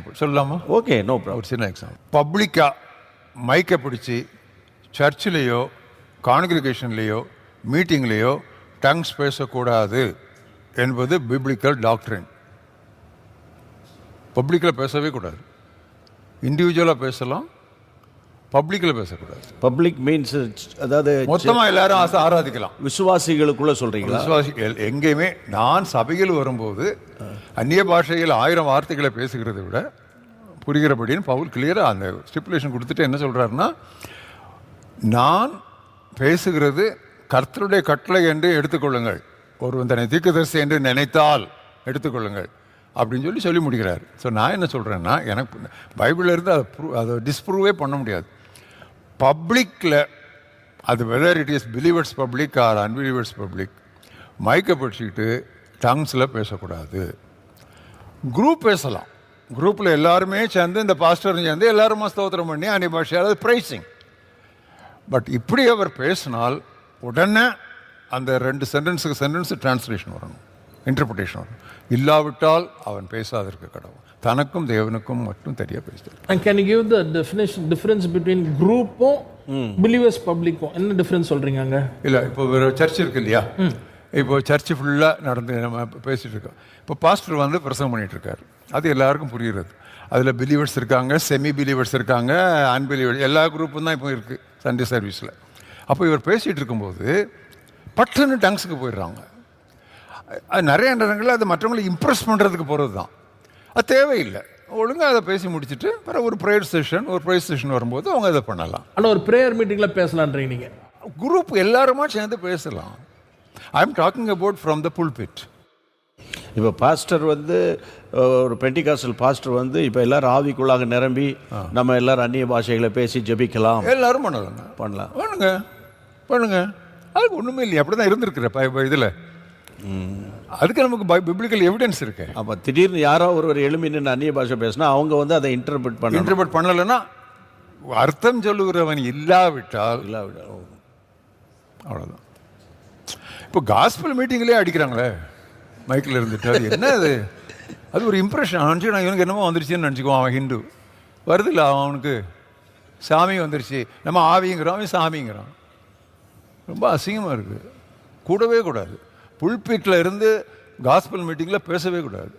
சொல்லலாமா? Okay no ஒரு சின்ன எக்ஸாம்பிள் பப்ளிக்காக மைக்கை பிடிச்சி சர்ச்சிலேயோ கான்கிரிகேஷன்லேயோ மீட்டிங்லேயோ டங்ஸ் பேசக்கூடாது என்பது பிப்ளிக்கல் டாக்டரின் பப்ளிக்கில் பேசவே கூடாது. இண்டிவிஜுவலாக பேசலாம் பப்ளிக்கில் பேசக்கூடாது. பப்ளிக் மீன்ஸ் அதாவது மொத்தமாக எல்லாரும் ஆசை ஆராதிக்கலாம். விசுவாசிகளுக்குள்ள சொல்றீங்களா? விசுவாசிகள் எங்கேயுமே நான் சபையில் வரும்போது அந்நிய பாஷையில் ஆயிரம் வார்த்தைகளை பேசுகிறதை விட புரிகிறபடின்னு பவுல் கிளியராக அந்த ஸ்டிப்புலேஷன் கொடுத்துட்டு என்ன சொல்கிறாருன்னா நான் பேசுகிறது கர்த்தருடைய கட்டளை என்று எடுத்துக்கொள்ளுங்கள். ஒருவன் தன்னை தீர்க்கதரிசி என்று நினைத்தால் எடுத்துக்கொள்ளுங்கள். அப்படின்னு சொல்லி சொல்லி முடிக்கிறார். ஸோ நான் என்ன சொல்கிறேன்னா எனக்கு பைபிளில் இருந்து அதை ப்ரூ அதை டிஸ்ப்ரூவே பண்ண முடியாது. பப்ளிக்கில் அது whether it is believers public or unbelievers public மைக்கை பிடிச்சிக்கிட்டு டங்ஸில் பேசக்கூடாது. குரூப் பேசலாம். குரூப்பில் எல்லாருமே சேர்ந்து இந்த பாஸ்டரும் சேர்ந்து எல்லாரும் ஸ்தோத்திரம் பண்ணி அன்னி பாஷையால் அது ப்ரைஸிங் பட் இப்படி அவர் பேசினால் உடனே அந்த ரெண்டு சென்டென்ஸுக்கு சென்டென்ஸ் டிரான்ஸ்லேஷன் வரணும். இன்டர்பிரிட்டேஷன் வரணும் இல்லாவிட்டால் அவன் பேசாதிருக்க கடவுள். தனக்கும் தேவனுக்கும் மட்டும் தெரிய you give the definition difference between குரூப்பும் பிலீவர்ஸ் பப்ளிக்கும் என்ன டிஃபரன்ஸ் சொல்றீங்க அங்க? இல்லை இப்போ ஒரு சர்ச் இருக்கு இல்லையா? இப்போ சர்ச் ஃபுல்லாக நடந்து நம்ம பேசிட்டு இருக்கோம். இப்போ பாஸ்டர் வந்து பிரசங்கம் பண்ணிட்டு இருக்காரு. அது எல்லாருக்கும் புரியுறது அதில் பிலீவர்ஸ் இருக்காங்க செமி பிலீவர்ஸ் இருக்காங்க அன்பிலீவர்ஸ் எல்லா குரூப்பும் தான் இப்போ இருக்குது சண்டே சர்வீஸில் அப்போ இவர் பேசிகிட்டு இருக்கும்போது பட்டுன்னு டங்ஸுக்கு போயிடுறாங்க. அது நிறைய நேரங்களில் அது மற்றவங்களை இம்ப்ரெஸ் பண்ணுறதுக்கு போகிறது தான் அது தேவையில்லை. ஒழுங்காக அதை பேசி முடிச்சுட்டு பிறகு ஒரு ப்ரேயர் செஷன் ஒரு ப்ரேயர் செஷன் வரும்போது அவங்க அதை பண்ணலாம். ஆனா ஒரு ப்ரேயர் மீட்டிங்ல பேசலான்றீங்க நீங்க. குரூப் எல்லாருமா சேர்ந்து பேசலாம். I am talking about from the pulpit இப்போ பாஸ்டர் வந்து ஒரு பெண்டிகாசல் பாஸ்டர் வந்து இப்போ எல்லாரும் ஆவிக்குள்ளாக நிரம்பி நம்ம எல்லாரும் அந்நிய பாஷைகளை பேசி ஜெபிக்கலாம். எல்லாரும் பண்ணலாங்க. பண்ணலாம். பண்ணுங்க. பண்ணுங்க. அதுக்கு ஒன்றுமே இல்லையா. அப்படி தான் இருந்திருக்கிற இதில். அதுக்கு நமக்கு பிப்ளிக்கல் எவிடன்ஸ் இருக்கு. அப்போ திடீர்னு யாரோ ஒருவர் எழுமி நின்று அந்நிய பாஷை பேசினா அவங்க வந்து அதை இன்டர்பிரட் பண்ண இன்டர்பிரட் பண்ணலைன்னா அர்த்தம் சொல்லுகிறவன் இல்லாவிட்டால் அவ்வளோதான் இப்போ காஸ்பல் மீட்டிங்லேயே அடிக்கிறாங்களே. மைக்கில் இருந்துட்டு. அது என்ன அது அது ஒரு இம்ப்ரெஷன் நினச்சி நான் இவனுக்கு என்னமோ வந்துருச்சுன்னு நினச்சிக்குவான் அவன் ஹிந்து. வருது இல்லை அவனுக்கு? சாமி வந்துருச்சு. நம்ம ஆவிங்கிறோம் அவன் சாமிங்கிறான். ரொம்ப அசிங்கமாக இருக்குது கூடவே கூடாது. புல்பீட்டில் இருந்து காஸ்பல் மீட்டிங்கில் பேசவே கூடாது.